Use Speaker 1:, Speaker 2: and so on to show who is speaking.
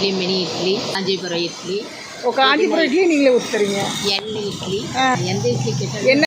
Speaker 1: Idli mini idli Kanchipuram idli.
Speaker 2: ஓ காஞ்சிபுரம் இட்லி நீங்களே ஊற்றுறீங்க
Speaker 1: எண்ணெய் இட்லி. எந்த இட்லி கேட்டாலும்